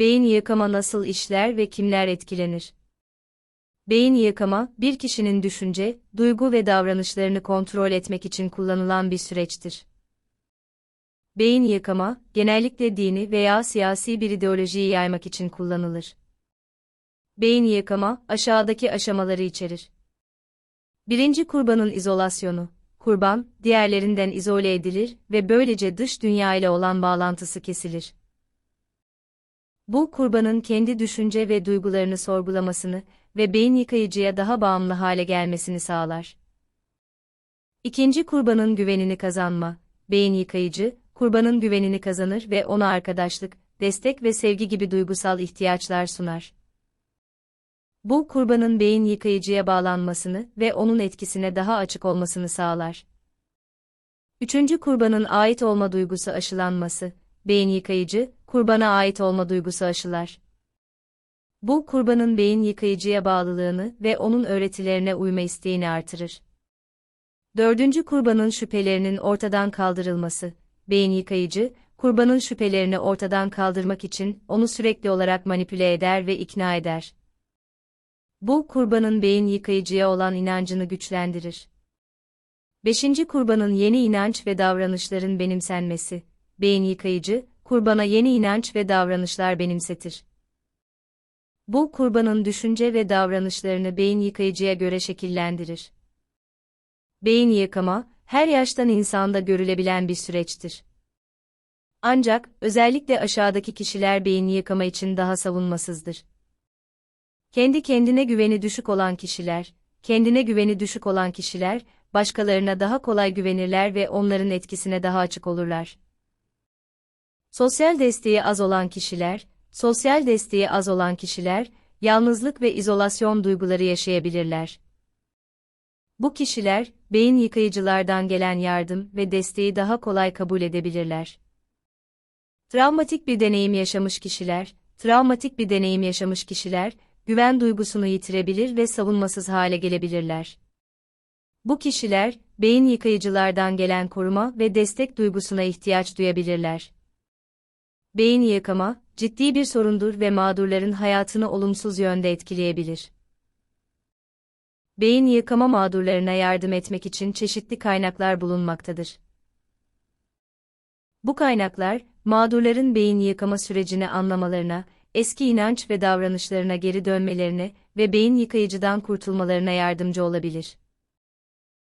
Beyin yıkama nasıl işler ve kimler etkilenir? Beyin yıkama, bir kişinin düşünce, duygu ve davranışlarını kontrol etmek için kullanılan bir süreçtir. Beyin yıkama, genellikle dini veya siyasi bir ideolojiyi yaymak için kullanılır. Beyin yıkama, aşağıdaki aşamaları içerir. Birinci kurbanın izolasyonu. Kurban, diğerlerinden izole edilir ve böylece dış dünya ile olan bağlantısı kesilir. Bu kurbanın kendi düşünce ve duygularını sorgulamasını ve beyin yıkayıcıya daha bağımlı hale gelmesini sağlar. İkinci kurbanın güvenini kazanma. Beyin yıkayıcı, kurbanın güvenini kazanır ve ona arkadaşlık, destek ve sevgi gibi duygusal ihtiyaçlar sunar. Bu kurbanın beyin yıkayıcıya bağlanmasını ve onun etkisine daha açık olmasını sağlar. Üçüncü kurbanın ait olma duygusu aşılanması. Beyin yıkayıcı, kurbana ait olma duygusu aşılar. Bu kurbanın beyin yıkayıcıya bağlılığını ve onun öğretilerine uyma isteğini artırır. Dördüncü kurbanın şüphelerinin ortadan kaldırılması. Beyin yıkayıcı, kurbanın şüphelerini ortadan kaldırmak için onu sürekli olarak manipüle eder ve ikna eder. Bu kurbanın beyin yıkayıcıya olan inancını güçlendirir. Beşinci kurbanın yeni inanç ve davranışların benimsenmesi. Beyin yıkayıcı, kurbana yeni inanç ve davranışlar benimsetir. Bu kurbanın düşünce ve davranışlarını beyin yıkayıcıya göre şekillendirir. Beyin yıkama, her yaştan insanda görülebilen bir süreçtir. Ancak, özellikle aşağıdaki kişiler beyin yıkama için daha savunmasızdır. Kendi kendine güveni düşük olan kişiler, kendine güveni düşük olan kişiler, başkalarına daha kolay güvenirler ve onların etkisine daha açık olurlar. Sosyal desteği az olan kişiler, sosyal desteği az olan kişiler, yalnızlık ve izolasyon duyguları yaşayabilirler. Bu kişiler, beyin yıkayıcılardan gelen yardım ve desteği daha kolay kabul edebilirler. Travmatik bir deneyim yaşamış kişiler, travmatik bir deneyim yaşamış kişiler, güven duygusunu yitirebilir ve savunmasız hale gelebilirler. Bu kişiler, beyin yıkayıcılardan gelen koruma ve destek duygusuna ihtiyaç duyabilirler. Beyin yıkama, ciddi bir sorundur ve mağdurların hayatını olumsuz yönde etkileyebilir. Beyin yıkama mağdurlarına yardım etmek için çeşitli kaynaklar bulunmaktadır. Bu kaynaklar, mağdurların beyin yıkama sürecini anlamalarına, eski inanç ve davranışlarına geri dönmelerine ve beyin yıkayıcıdan kurtulmalarına yardımcı olabilir.